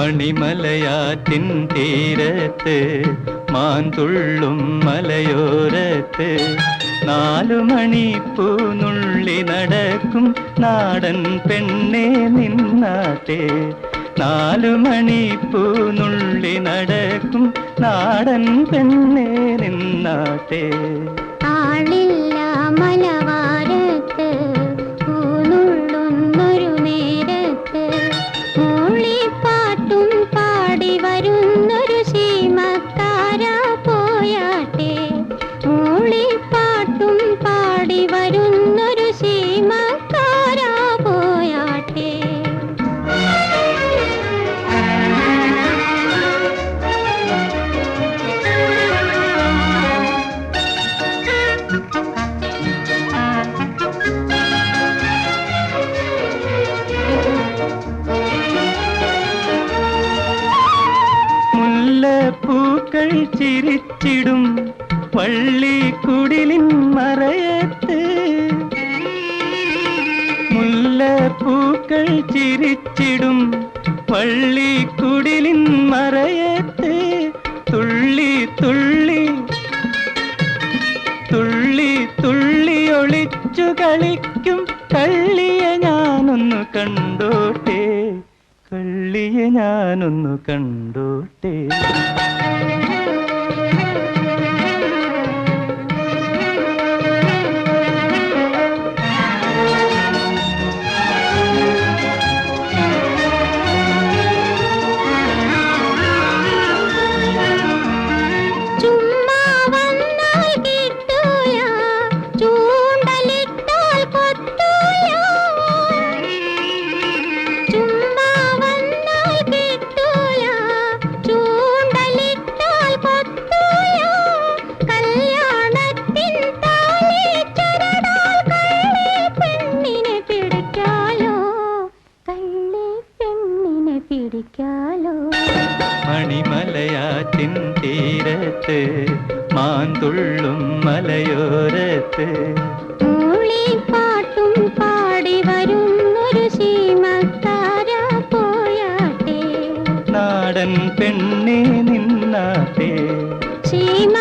മണിമലയാറ്റിൻ തീരത്ത് മാന്തുള്ളും മലയോരത്ത്. നാലു മണിപ്പൂനുള്ളി നടക്കും നാടൻ പെണ്ണെ നിന്നാട്ടെ. നാലു മണിപ്പൂനുള്ളി നടക്കും നാടൻ പെണ്ണെ നിന്നാട്ടെ. മുല്ലപ്പൂക്കൾ ചിരിച്ചിടും പള്ളിക്കുടിലിൻ മറയത്ത്. മുല്ലപ്പൂക്കൾ ചിരിച്ചിടും പള്ളിക്കുടിലിൻ മറയത്ത്. തുള്ളി തുള്ളി തുള്ളി തുള്ളി ഒളിച്ചു കളിക്കും കള്ളിയെ ഞാനൊന്നു കണ്ടോട്ടെ കള്ളിയെ ഞാനൊന്നു കണ്ടോട്ടെ. മരിക്കാലോ മണിമലയാറ്റിൻ തീരത്ത് മാന്തുള്ളും മലയോരത്ത് പാട്ടും പാടി വരുന്നൊരു സീമത്താര പോയാട്ടെ. നാടൻ പെണ്ണെ നിന്നാട്ടെ. സീമ